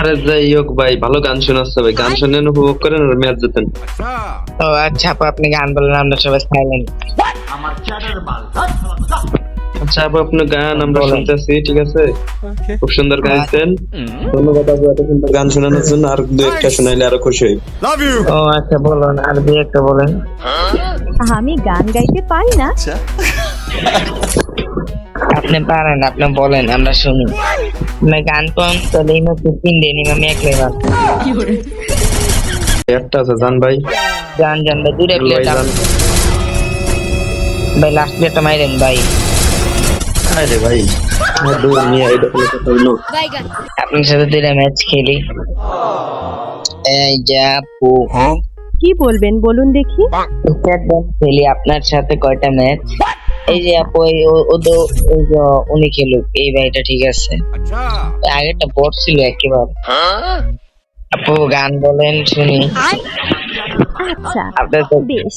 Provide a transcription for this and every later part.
আরে যাই হোক ভাই ভালো গান শোনাচ্ছে ভাই। গান শুনেন উপভোগ করেন আর ম্যাচ জিতেন ও আচ্ছা আপু আপনি গান বললেন আমরা সবাই সাইলেন্ট আচ্ছা আপু আপনার গান আমরা শুনতেছি ঠিক আছে? খুব সুন্দর গাইছেন। ধন্যবাদ আপু এত সুন্দর গান শোনানোর জন্য। আর দু একটা শোনাইলে আরও খুশি হই। ও আচ্ছা বলুন আর দুই একটা বলেন। আমি গান গাইতে পারি না। আপনি পারেন আপনি বলেন আমরা শুনি। আপনি গান পান তাহলে ইনো তিন দিন আমি একলাই গান একটা আছে জান ভাই গান জান ভাই দুইটা প্লেট ভাই লাস্ট প্লেটটা মাইরেন ভাই আরে ভাই দূর নিয়ে এটা কথা হইল আপনার সাথে দুইটা ম্যাচ খেলি এই যে কি বলবেন বলুন দেখি খেলি আপনার সাথে কয়টা ম্যাচ এই যে আপু এই ও- তো ওই যে উনি খেলুক এই ভাইটা ঠিক আছে। আগেরটা বট ছিল একেবারে। আপু গান বলেন শুনি। আচ্ছা আপনার তো বেশ।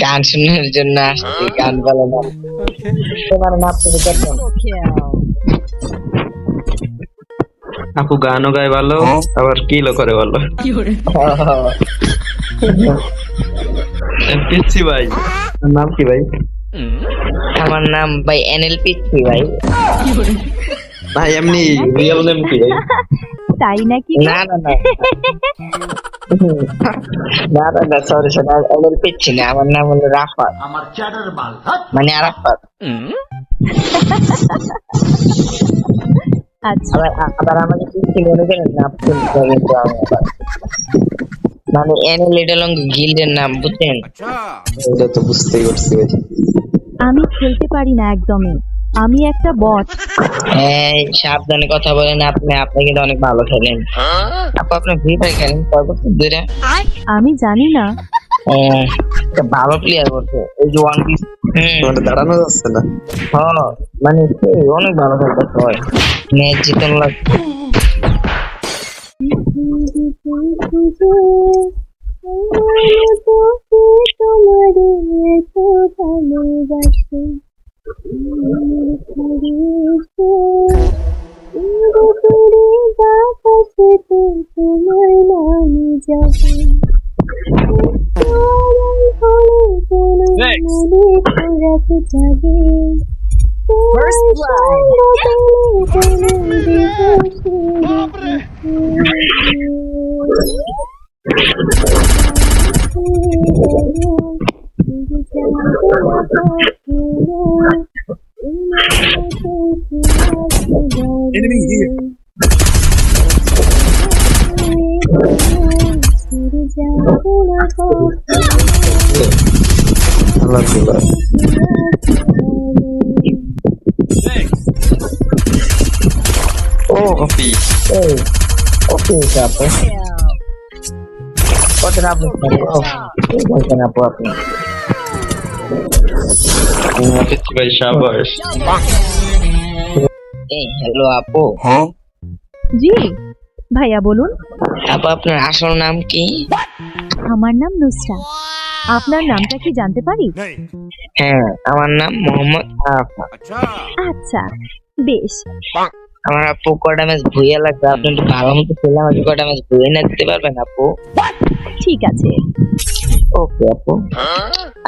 গান শোনার জন্য আসছি গান বলে তোমার নাম আপু গানও গায় ভালো আবার কিলো করে ভালো। পিচ্ছি ভাই। নাম কি ভাই? আমার নাম ভাই এনএলপি ভাই? ভাই এমনি রিয়েল নেম কি ভাই। তাই নাকি? না না না। না না না সরি সরি এনএলপি না আমার নাম হলো রাফাত। মানে আরাফাত। আচ্ছা। আবার আমাকে পিচ্ছি মনে করেন না কিন্তু আমি মানে এনএল এডলং গিল্ডের নাম বুঝছেন? এটা তো বুঝতেই পারছি ভাই। আমি খেলতে পারি না একদমই। আমি একটা বট। এই সাবধানে কথা বলেন আপনি। আপনি কিন্তু অনেক ভালো খেলেন। আপু আপনি ফ্রি ফায়ার খেলেন? বছর ধরে? আমি জানি না। একটা ভালো প্লেয়ার বলছে। এই যে ওয়ান পিস তোমার দাঁড়ানো যাচ্ছে না। হ্যাঁ মানে অনেক ভালো খেলতে হয় ম্যাচ জিতন লাগছে First blood. Thank you. Enemy here. Alhamdulillah. Oh, kopi. Hey, kopi siapa? Oh, kenapa? Oh, What apa? Ingat kita syabas. Bang. এই হ্যালো আপু। জি ভাইয়া বলুন। আপু আপনার আসল নাম কি? আমার নাম নুসরা আপনার নামটা কি জানতে পারি? হ্যাঁ আমার নাম মোহাম্মদ আরাফা আচ্ছা। বেশ। আমার আপু কটা ম্যাচ ভুইয়া লাগবে? আপনি একটু ভালো মতো খেলে আমাকে কটা ম্যাচ ভুইয়ে না দিতে পারবেন আপু? ঠিক আছে। ওকে আপু।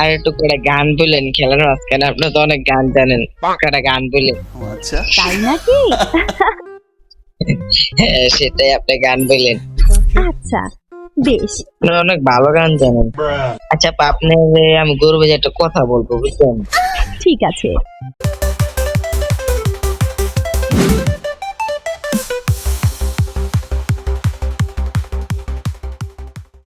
আর একটু করে গান বলেন খেলার মাঝখানে। আপনি তো অনেক গান জানেন কটা গান বলেন তাই নাকি? হ্যাঁ সেটাই আপনি গান বলেন। আচ্ছা বেশ। আপনি অনেক ভালো গান জানেন। আচ্ছা আপা, আপনি আমি গরু বাজে একটা কথা বলব বুঝলেন ঠিক আছে।